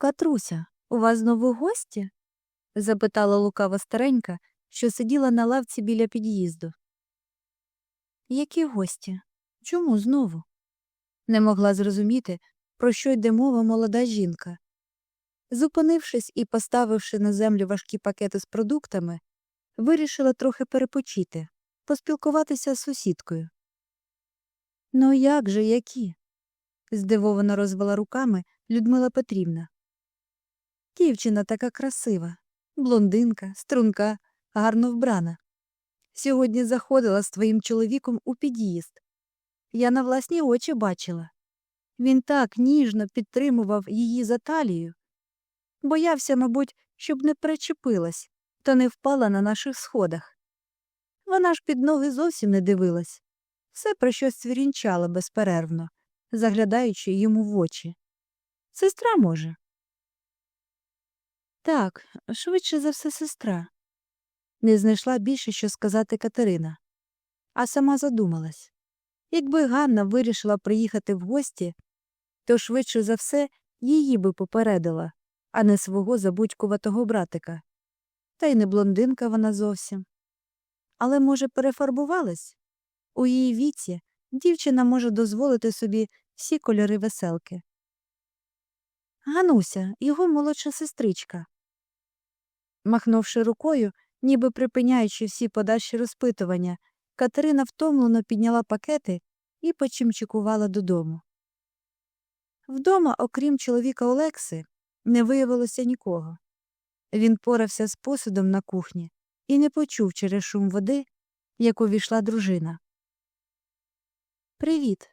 Катруся, у вас знову гості? запитала лукава старенька, що сиділа на лавці біля під'їзду. Які гості? Чому знову? Не могла зрозуміти, про що йде мова молода жінка. Зупинившись і поставивши на землю важкі пакети з продуктами, вирішила трохи перепочити, поспілкуватися з сусідкою. Ну як же які? здивовано розвела руками Людмила Петрівна. Дівчина така красива, блондинка, струнка, гарно вбрана. Сьогодні заходила з твоїм чоловіком у під'їзд. Я на власні очі бачила. Він так ніжно підтримував її за талію. Боявся, мабуть, щоб не перечепилась та не впала на наших сходах. Вона ж під ноги зовсім не дивилась, все про щось цвірінчала безперервно, заглядаючи йому в очі. Сестра може. Так, швидше за все сестра. Не знайшла більше, що сказати Катерина, а сама задумалась. Якби Ганна вирішила приїхати в гості, то швидше за все її би попередила, а не свого забудькуватого братика. Та й не блондинка вона зовсім. Але, може, перефарбувалась? У її віці дівчина може дозволити собі всі кольори веселки. Гануся, його молодша сестричка. Махнувши рукою, ніби припиняючи всі подальші розпитування, Катерина втомлено підняла пакети і почимчикувала додому. Вдома, окрім чоловіка Олекси, не виявилося нікого. Він порався з посудом на кухні і не почув через шум води, як увійшла дружина. Привіт,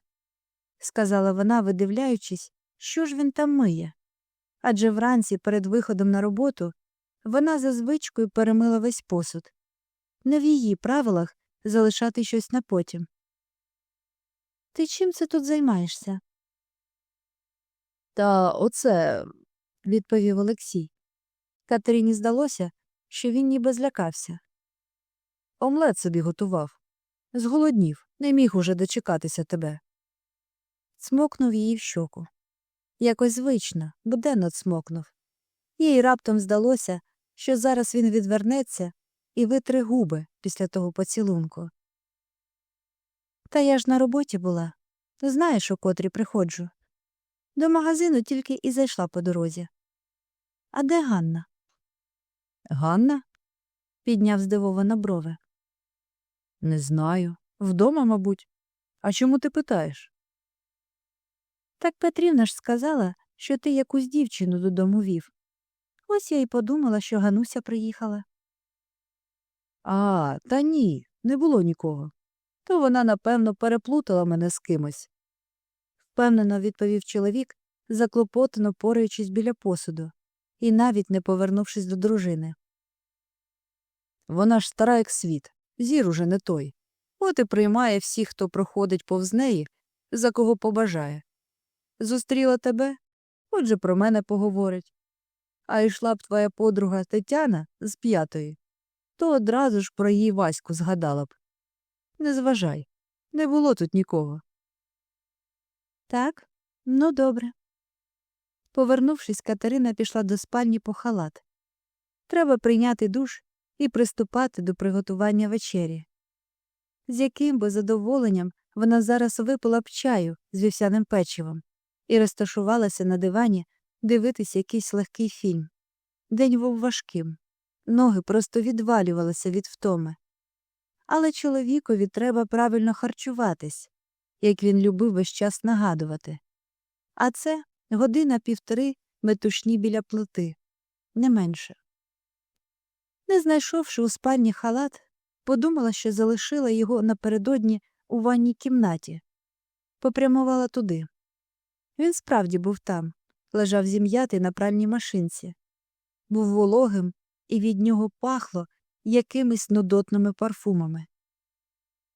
сказала вона, видивляючись, що ж він там миє. Адже вранці перед виходом на роботу вона за звичкою перемила весь посуд. Не в її правилах залишати щось на потім. Ти чим це тут займаєшся? Та оце, відповів Олексій. Катерині здалося, що він ніби злякався. Омлет собі готував. Зголоднів, не міг уже дочекатися тебе. Цмокнув її в щоку. Якось звично, буденно цмокнув. Їй раптом здалося, що зараз він відвернеться і витре губи після того поцілунку. Та я ж на роботі була. Знаєш, у котрі приходжу. До магазину тільки і зайшла по дорозі. А де Ганна? Ганна? підняв здивовано брови. Не знаю. Вдома, мабуть. А чому ти питаєш? Так Петрівна ж сказала, що ти якусь дівчину додому вів. Ось я й подумала, що Гануся приїхала. А, та ні, не було нікого. То вона, напевно, переплутала мене з кимось. Впевнено відповів чоловік, заклопотано пораючись біля посуду, і навіть не повернувшись до дружини. Вона ж стара, як світ, зір уже не той. От і приймає всіх, хто проходить повз неї, за кого побажає. Зустріла тебе, отже про мене поговорить. А йшла б твоя подруга Тетяна з п'ятої, то одразу ж про її Ваську згадала б. Не зважай, не було тут нікого. Так, ну добре. Повернувшись, Катерина пішла до спальні по халат. Треба прийняти душ і приступати до приготування вечері. З яким би задоволенням вона зараз випила б чаю з вівсяним печивом і розташувалася на дивані дивитися якийсь легкий фільм. День був важким, ноги просто відвалювалися від втоми. Але чоловікові треба правильно харчуватись, як він любив весь час нагадувати. А це година півтори метушні біля плити, не менше. Не знайшовши у спальні халат, подумала, що залишила його напередодні у ванній кімнаті, попрямувала туди. Він справді був там, лежав зім'ятий на пральній машинці, був вологим, і від нього пахло якимись нудотними парфумами.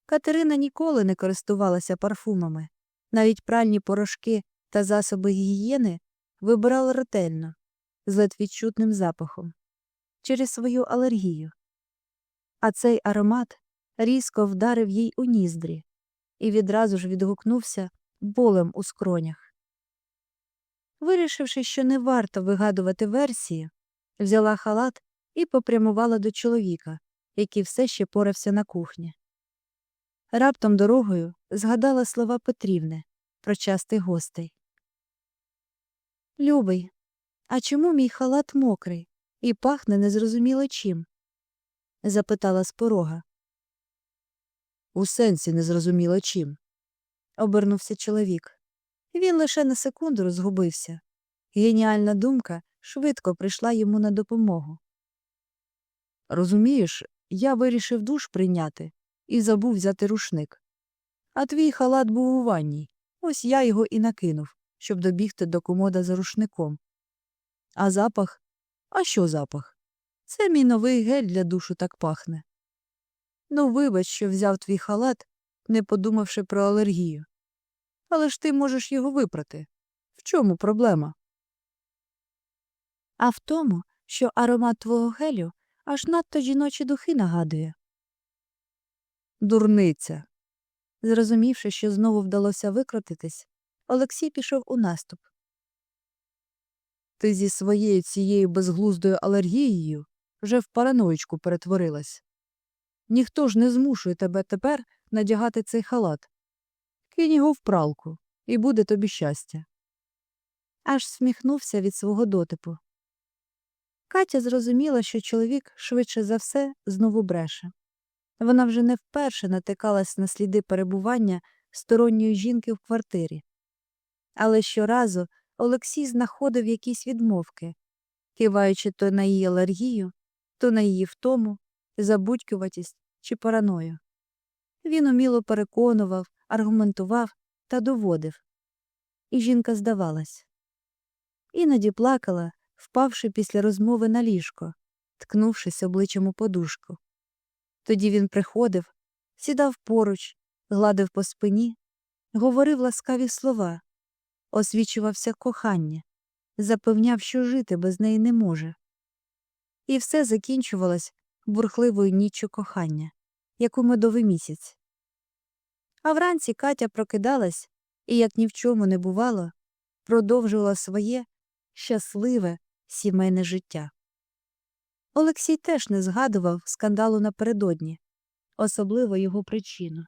Катерина ніколи не користувалася парфумами, навіть пральні порошки та засоби гігієни вибирала ретельно, з ледь відчутним запахом, через свою алергію. А цей аромат різко вдарив їй у ніздрі і відразу ж відгукнувся болем у скронях. Вирішивши, що не варто вигадувати версії, взяла халат і попрямувала до чоловіка, який все ще порався на кухні. Раптом дорогою згадала слова Петрівни про частих гостей. Любий, а чому мій халат мокрий і пахне незрозуміло чим? запитала з порога. У сенсі незрозуміло чим. обернувся чоловік. Він лише на секунду розгубився. Геніальна думка швидко прийшла йому на допомогу. Розумієш, я вирішив душ прийняти і забув взяти рушник. А твій халат був у ванній. Ось я його і накинув, щоб добігти до комода за рушником. А запах? А що запах? Це мій новий гель для душу так пахне. Ну, вибач, що взяв твій халат, не подумавши про алергію. Але ж ти можеш його випрати. В чому проблема? А в тому, що аромат твого гелю аж надто жіночі духи нагадує. Дурниця. Зрозумівши, що знову вдалося викрутитись, Олексій пішов у наступ. Ти зі своєю цією безглуздою алергією вже в параноїчку перетворилась. Ніхто ж не змушує тебе тепер надягати цей халат. Кинь його в пралку, і буде тобі щастя. Аж сміхнувся від свого дотипу. Катя зрозуміла, що чоловік швидше за все знову бреше. Вона вже не вперше натикалась на сліди перебування сторонньої жінки в квартирі. Але щоразу Олексій знаходив якісь відмовки, киваючи то на її алергію, то на її втому, забудькуватість чи параною. Він уміло переконував, аргументував та доводив. І жінка здавалась. Іноді плакала, впавши після розмови на ліжко, ткнувшись обличчям у подушку. Тоді він приходив, сідав поруч, гладив по спині, говорив ласкаві слова, освічувався кохання, запевняв, що жити без неї не може. І все закінчувалось бурхливою ніччю кохання, як у медовий місяць. А вранці Катя прокидалась і, як ні в чому не бувало, продовжувала своє щасливе сімейне життя. Олексій теж не згадував скандалу напередодні, особливо його причину.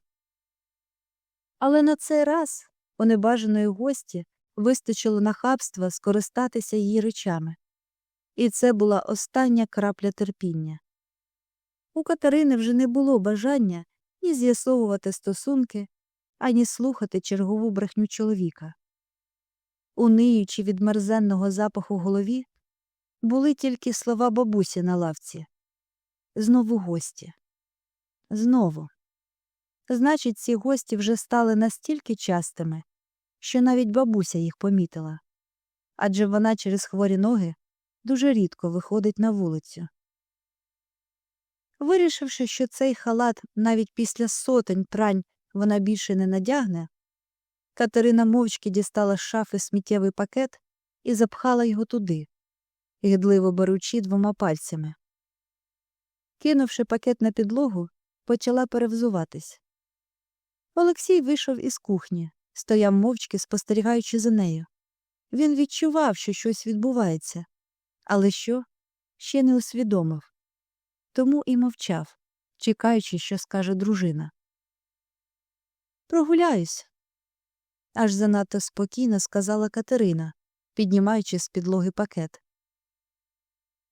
Але на цей раз у небажаної гості вистачило нахабства скористатися її речами, і це була остання крапля терпіння. У Катерини вже не було бажання ні з'ясовувати стосунки, ані слухати чергову брехню чоловіка. Униючи від мерзенного запаху голові, були тільки слова бабусі на лавці. Знову гості. Знову. Значить, ці гості вже стали настільки частими, що навіть бабуся їх помітила. Адже вона через хворі ноги дуже рідко виходить на вулицю. Вирішивши, що цей халат навіть після сотень прань вона більше не надягне, Катерина мовчки дістала з шафи сміттєвий пакет і запхала його туди, гидливо беручи двома пальцями. Кинувши пакет на підлогу, почала перевзуватись. Олексій вийшов із кухні, стояв мовчки, спостерігаючи за нею. Він відчував, що щось відбувається, але що ще не усвідомив. Тому і мовчав, чекаючи, що скаже дружина. Прогуляюсь. аж занадто спокійно сказала Катерина, піднімаючи з підлоги пакет.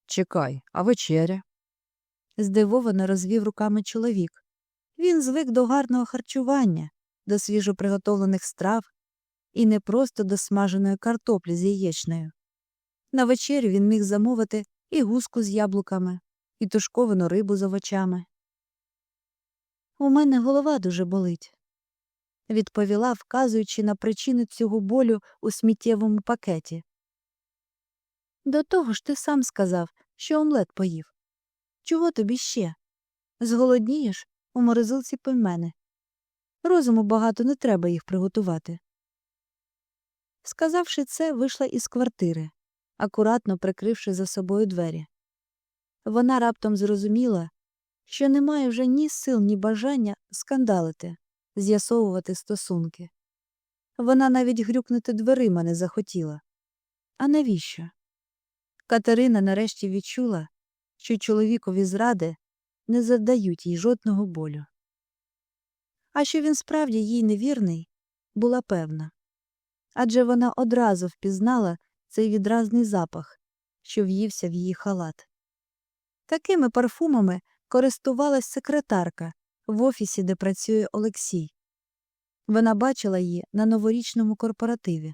Чекай, а вечеря? здивовано розвів руками чоловік. Він звик до гарного харчування, до свіжоприготовлених страв і не просто до смаженої картоплі з яєчнею. На вечерю він міг замовити і гуску з яблуками, і тушковану рибу з овочами. У мене голова дуже болить, відповіла, вказуючи на причину цього болю у сміттєвому пакеті. До того ж ти сам сказав, що омлет поїв. Чого тобі ще? Зголоднієш у морозилці пельмени. Розуму багато не треба їх приготувати. Сказавши це, вийшла із квартири, акуратно прикривши за собою двері. Вона раптом зрозуміла, що немає вже ні сил, ні бажання скандалити, з'ясовувати стосунки. Вона навіть грюкнути дверима не захотіла, А навіщо? Катерина нарешті відчула, що чоловікові зради не завдають їй жодного болю. А що він справді їй невірний, була певна. Адже вона одразу впізнала цей відразний запах, що в'ївся в її халат. Такими парфумами користувалась секретарка в офісі, де працює Олексій. Вона бачила її на новорічному корпоративі.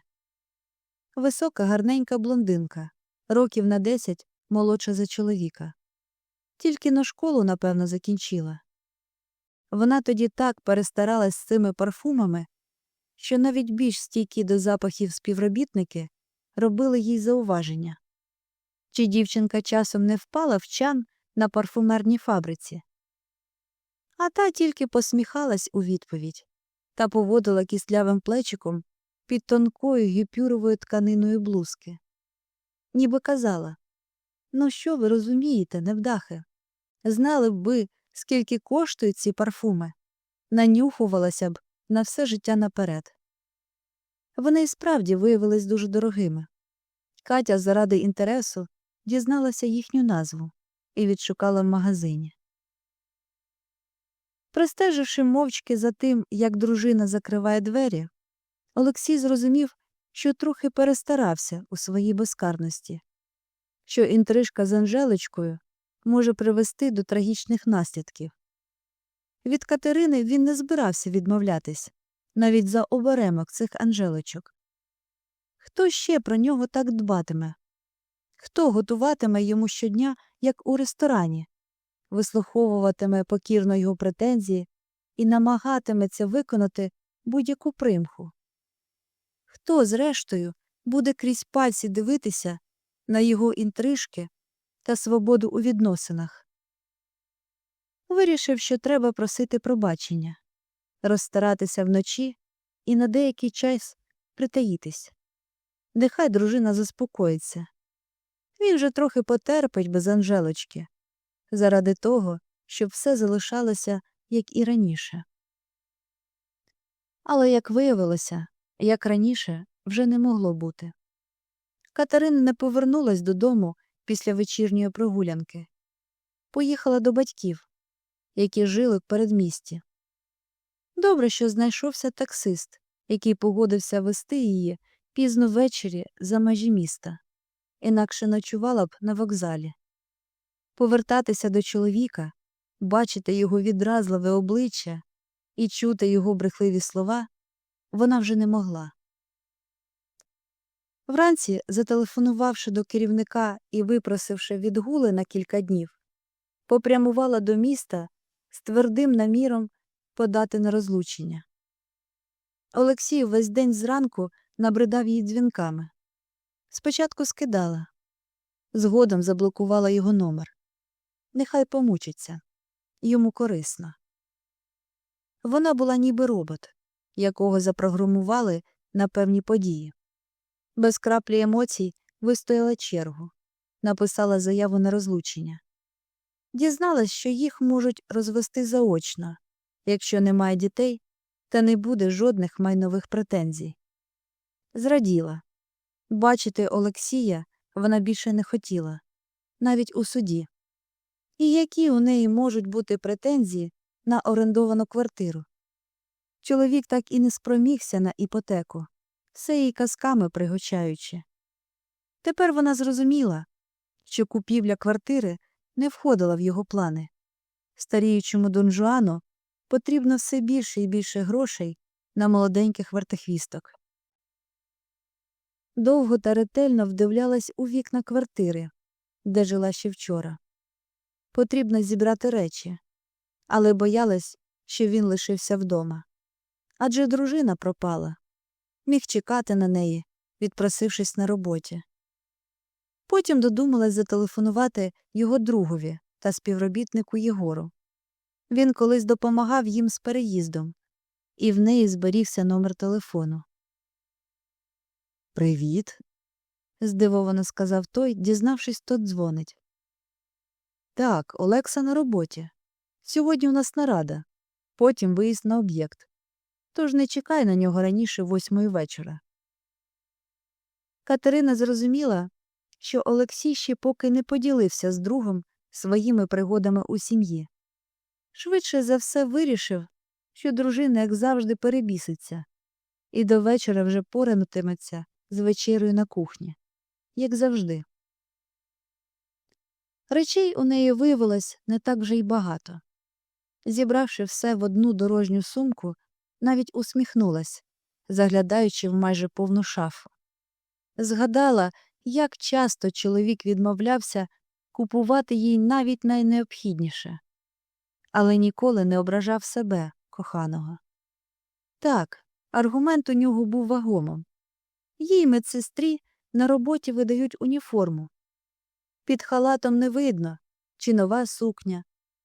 Висока, гарненька блондинка, років на десять молодша за чоловіка. Тільки на школу, напевно, закінчила. Вона тоді так перестаралась з цими парфумами, що навіть більш стійкі до запахів співробітники робили їй зауваження. Чи дівчинка часом не впала в чан на парфумерній фабриці? А та тільки посміхалась у відповідь та поводила кислявим плечиком під тонкою гіпюровою тканиною блузки. Ніби казала Ну, що ви розумієте, невдахи? Знали б ви, скільки коштують ці парфуми, нанюхувалася б на все життя наперед. Вони і справді виявились дуже дорогими. Катя заради інтересу дізналася їхню назву і відшукала в магазині. Простеживши мовчки за тим, як дружина закриває двері, Олексій зрозумів, що трохи перестарався у своїй безкарності, що інтрижка з Анжелечкою може привести до трагічних наслідків. Від Катерини він не збирався відмовлятись навіть за оберемок цих Анжелочок. Хто ще про нього так дбатиме? Хто готуватиме йому щодня, як у ресторані, вислуховуватиме покірно його претензії і намагатиметься виконати будь-яку примху? Хто, зрештою, буде крізь пальці дивитися на його інтрижки та свободу у відносинах? Вирішив, що треба просити пробачення, розстаратися вночі і на деякий час притаїтись. Нехай дружина заспокоїться. Він же трохи потерпить без Анжелочки, заради того, щоб все залишалося, як і раніше. Але, як виявилося, як раніше вже не могло бути. Катерина не повернулась додому після вечірньої прогулянки. Поїхала до батьків, які жили в передмісті. Добре, що знайшовся таксист, який погодився вести її пізно ввечері за межі міста, інакше ночувала б на вокзалі. Повертатися до чоловіка, бачити його відразливе обличчя і чути його брехливі слова вона вже не могла. Вранці, зателефонувавши до керівника і випросивши відгули на кілька днів, попрямувала до міста з твердим наміром подати на розлучення. Олексій весь день зранку набридав їй дзвінками. Спочатку скидала, згодом заблокувала його номер. Нехай помучиться йому корисно. Вона була ніби робот, якого запрограмували на певні події. Без краплі емоцій вистояла чергу, написала заяву на розлучення. Дізналась, що їх можуть розвести заочно, якщо немає дітей та не буде жодних майнових претензій. Зраділа. Бачити Олексія вона більше не хотіла, навіть у суді. І які у неї можуть бути претензії на орендовану квартиру? Чоловік так і не спромігся на іпотеку, все їй казками пригочаючи. Тепер вона зрозуміла, що купівля квартири не входила в його плани. Старіючому донжуану потрібно все більше і більше грошей на молоденьких вертихвісток. Довго та ретельно вдивлялась у вікна квартири, де жила ще вчора. Потрібно зібрати речі, але боялась, що він лишився вдома. Адже дружина пропала, міг чекати на неї, відпросившись на роботі. Потім додумалась зателефонувати його другові та співробітнику Єгору. Він колись допомагав їм з переїздом, і в неї зберігся номер телефону. Привіт, здивовано сказав той, дізнавшись, хто дзвонить. Так, Олекса на роботі. Сьогодні у нас нарада, потім виїзд на об'єкт. Тож не чекай на нього раніше восьмої вечора. Катерина зрозуміла, що Олексій ще поки не поділився з другом своїми пригодами у сім'ї. Швидше за все вирішив, що дружина, як завжди, перебіситься, і до вечора вже поранутиметься з вечерею на кухні, як завжди. Речей у неї виявилось не так вже й багато. Зібравши все в одну дорожню сумку, навіть усміхнулась, заглядаючи в майже повну шафу. Згадала, як часто чоловік відмовлявся купувати їй навіть найнеобхідніше, але ніколи не ображав себе, коханого. Так, аргумент у нього був вагомим. Їй медсестрі на роботі видають уніформу. Під халатом не видно, чи нова сукня,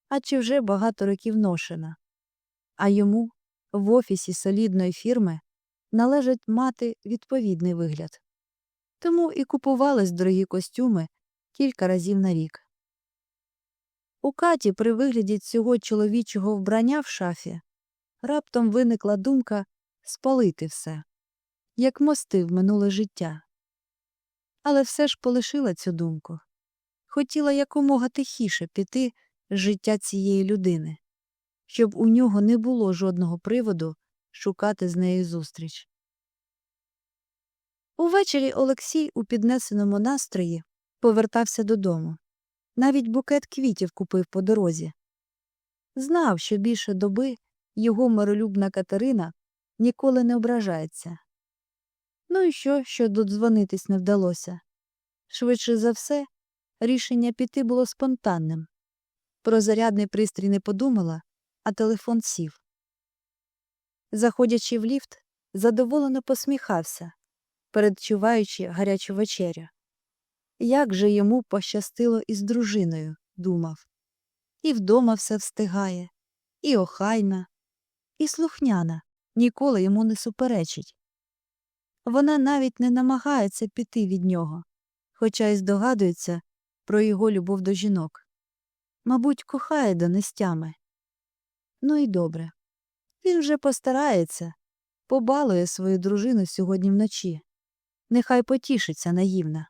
а чи вже багато років ношена. А йому в офісі солідної фірми належить мати відповідний вигляд. Тому і купувались дорогі костюми кілька разів на рік. У Каті при вигляді цього чоловічого вбрання в шафі раптом виникла думка спалити все, як мости в минуле життя. Але все ж полишила цю думку. Хотіла якомога тихіше піти з життя цієї людини, щоб у нього не було жодного приводу шукати з нею зустріч. Увечері Олексій у піднесеному настрої повертався додому. Навіть букет квітів купив по дорозі. Знав, що більше доби його миролюбна Катерина ніколи не ображається. Ну і що, що додзвонитись не вдалося? Швидше за все, рішення піти було спонтанним. Про зарядний пристрій не подумала, а телефон сів. Заходячи в ліфт, задоволено посміхався, передчуваючи гарячу вечерю. Як же йому пощастило із дружиною, думав. І вдома все встигає, і охайна, і слухняна, ніколи йому не суперечить. Вона навіть не намагається піти від нього, хоча й здогадується про його любов до жінок. Мабуть, кохає до нестями. Ну і добре. Він вже постарається, побалує свою дружину сьогодні вночі. Нехай потішиться наївна.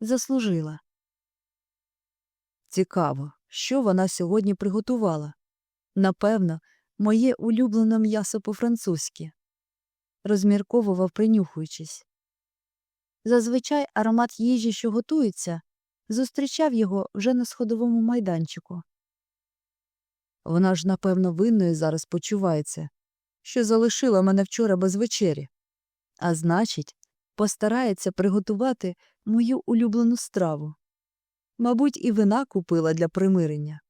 Заслужила. Цікаво, що вона сьогодні приготувала. Напевно, моє улюблене м'ясо по-французьки. Розмірковував, принюхуючись. Зазвичай аромат їжі, що готується, зустрічав його вже на сходовому майданчику. Вона ж, напевно, винною зараз почувається, що залишила мене вчора без вечері, а значить, постарається приготувати мою улюблену страву. Мабуть, і вина купила для примирення.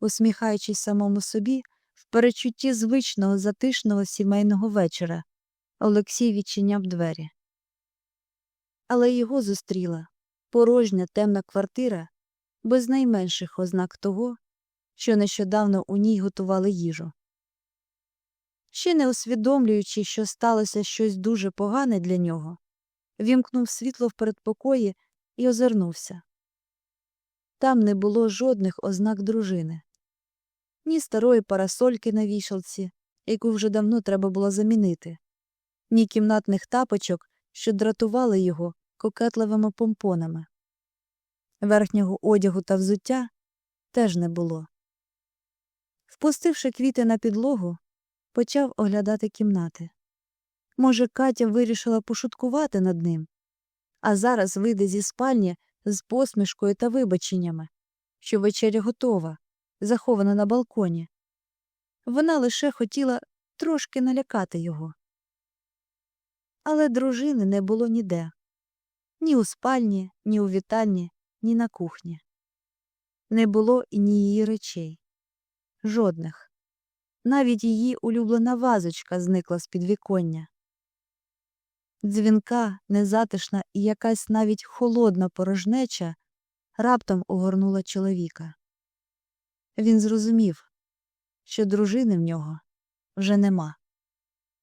Усміхаючись самому собі, в перечутті звичного затишного сімейного вечора, Олексій відчиняв двері. Але його зустріла порожня темна квартира без найменших ознак того, що нещодавно у ній готували їжу. Ще не усвідомлюючи, що сталося щось дуже погане для нього, вімкнув світло в передпокої і озирнувся. Там не було жодних ознак дружини, ні старої парасольки на вішалці, яку вже давно треба було замінити, ні кімнатних тапочок, що дратували його кокетливими помпонами. Верхнього одягу та взуття теж не було. Впустивши квіти на підлогу, почав оглядати кімнати. Може, Катя вирішила пошуткувати над ним, а зараз вийде зі спальні з посмішкою та вибаченнями, що вечеря готова, захована на балконі. Вона лише хотіла трошки налякати його. Але дружини не було ніде ні у спальні, ні у вітальні, ні на кухні. Не було і ні її речей. Жодних. Навіть її улюблена вазочка зникла з підвіконня. Дзвінка, незатишна і якась навіть холодна порожнеча раптом огорнула чоловіка. Він зрозумів, що дружини в нього вже нема.